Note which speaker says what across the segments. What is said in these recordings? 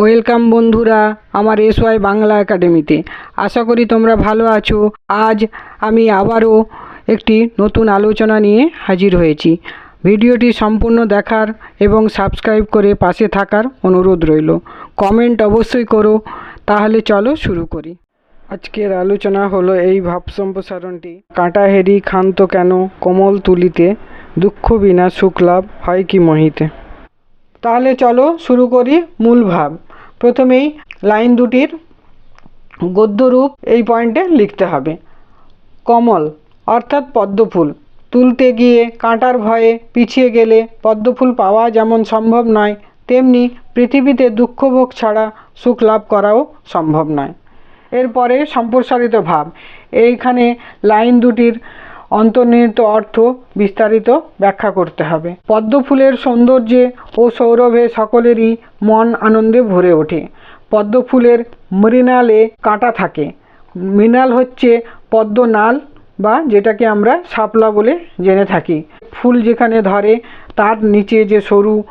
Speaker 1: Welcome বন্ধুরা আমার S Y Bangla একাডেমিতে। আশা করি তোমরা ভালো আছো। আজ আমি আবারও একটি নতুন আলোচনা নিয়ে হাজির হয়েছি। ভিডিওটি সম্পূর্ণ দেখার এবং সাবস্ক্রাইব করে পাশে থাকার অনুরোধ রইল। কমেন্ট অবশ্যই করো, তাহলে চলো শুরু করি। আজকের আলোচনা হলো এই ভাব সম্প্রসারণটি। কাঁটাহেরি ক্ষান্ত কেন কোমল তুলিতে, দুঃখ বিনা সুখ লাভ হয় কি মহিতে? তাহলে চলো শুরু করি মূল ভাব। প্রথমেই লাইন দুটির গদ্যরূপ এই পয়েন্টে লিখতে হবে। কমল, অর্থাৎ পদ্মফুল, তুলতে গিয়ে কাঁটার ভয়ে পিছিয়ে গেলে পদ্মফুল পাওয়া যেমন সম্ভব নয়, তেমনি পৃথিবীতে দুঃখভোগ ছাড়া সুখ লাভ করাও সম্ভব নয়। এরপরে সম্প্রসারিত ভাব, এইখানে লাইন দুটির অন্তর্নিহিত অর্থ বিস্তারিত ব্যাখ্যা করতে হবে। পদ্মফুলের সৌন্দর্যে ও সৌরভে সকলেরই মন আনন্দে ভরে ওঠে। পদ্মফুলের মৃণালে কাঁটা থাকে। মৃণাল হচ্ছে পদ্মনাল বা যেটাকে আমরা শাপলা বলে জেনে থাকি। ফুল যেখানে ধরে, তার নিচে যে সরু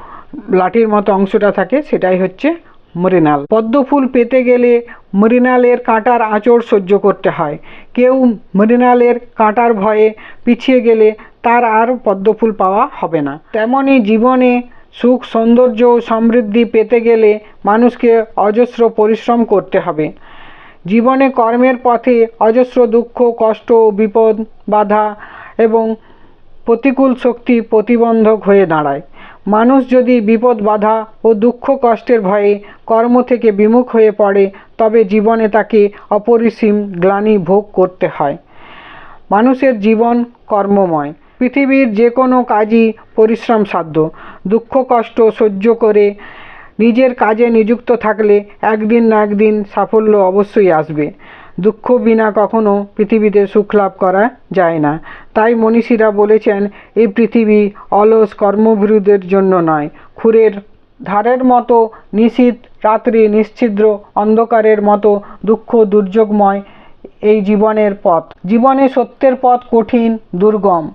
Speaker 1: লাঠির মতো অংশটা থাকে, সেটাই হচ্ছে মৃণাল পদ্মফুল পেতে গেলে মৃণালের কাঁটার আঁচড় সহ্য করতে হয়। কেউ মৃণালের কাঁটার ভয়ে পিছিয়ে গেলে তার আর পদ্মফুল পাওয়া হবে না। তেমনই জীবনে সুখ, সৌন্দর্য ও সমৃদ্ধি পেতে গেলে মানুষকে অজস্র পরিশ্রম করতে হবে। জীবনে কর্মের পথে অজস্র দুঃখ, কষ্ট, বিপদ, বাধা এবং প্রতিকূল শক্তি প্রতিবন্ধক হয়ে দাঁড়ায়। মানুষ যদি বিপদ বাধা ও দুঃখ কষ্টের ভয়ে কর্ম থেকে বিমুখ হয়ে পড়ে, তবে জীবনে তাকে অপরিসীম গ্লানি ভোগ করতে হয়। মানুষের জীবন কর্মময়। পৃথিবীর যে কোনো কাজই পরিশ্রম সাধ্য দুঃখ, কষ্ট সহ্য করে নিজের কাজে নিযুক্ত থাকলে একদিন না একদিন সাফল্য অবশ্যই আসবে। দুঃখ বিনা কখনো পৃথিবীতে সুখ লাভ করা যায় না। তাই মনীষীরা বলেছেন, এই পৃথিবী অলস কর্মবিরুদ্ধের জন্য নয়। খুরের ধারের মতো নিশীত রাত্রি নিশ্ছিদ্র, অন্ধকারের মতো দুঃখ দুর্যোগময় এই জীবনের পথ। জীবনে সত্যের পথ কঠিন, দুর্গম।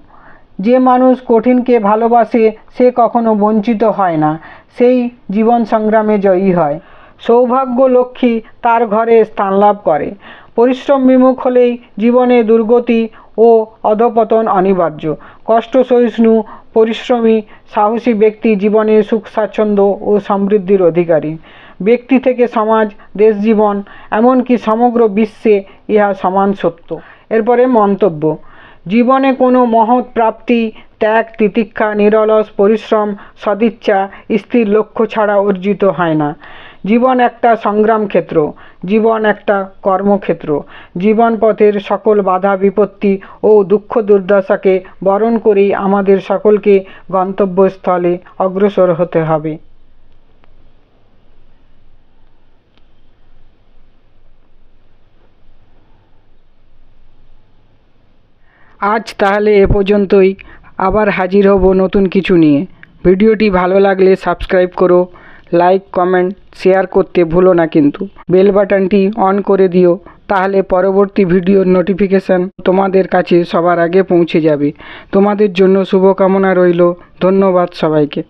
Speaker 1: যে মানুষ কঠিনকে ভালোবাসে, সে কখনো বঞ্চিত হয় না। সেই জীবন সংগ্রামে জয়ী হয়। সৌভাগ্য লক্ষ্মী তার ঘরে স্থান লাভ করে। পরিশ্রম বিমুখ হলেই জীবনে দুর্গতি ও অধপতন অনিবার্য। কষ্ট সহিষ্ণু, পরিশ্রমী, সাহসী ব্যক্তি জীবনে সুখ, স্বাচ্ছন্দ্য ও সমৃদ্ধির অধিকারী। ব্যক্তি থেকে সমাজ, দেশ জীবন, এমনকি সমগ্র বিশ্বে ইহা সমান সত্য। এরপরে মন্তব্য। জীবনে কোনো মহৎ প্রাপ্তি, ত্যাগ, তিতিক্ষা, নিরলস পরিশ্রম, সদিচ্ছা, স্থির লক্ষ্য ছাড়া অর্জিত হয় না। জীবন একটা সংগ্রাম ক্ষেত্র। জীবন একটা কর্মক্ষেত্র। জীবন পথের সকল বাধা, বিপত্তি ও দুঃখ দুর্দশাকে বরণ করেই আমাদের সকলকে গন্তব্যস্থলে অগ্রসর হতে হবে। আজ তাহলে এ পর্যন্তই। আবার হাজির হব নতুন কিছু নিয়ে। ভিডিওটি ভালো লাগলে সাবস্ক্রাইব করো। লাইক কমেন্ট শেয়ার করতে ভুলো না কিন্তু। বেল বাটনটি অন করে দিও, তাহলে পরবর্তী ভিডিওর নোটিফিকেশান তোমাদের কাছে সবার আগে পৌঁছে যাবে। তোমাদের জন্য শুভকামনা রইল, ধন্যবাদ সবাইকে।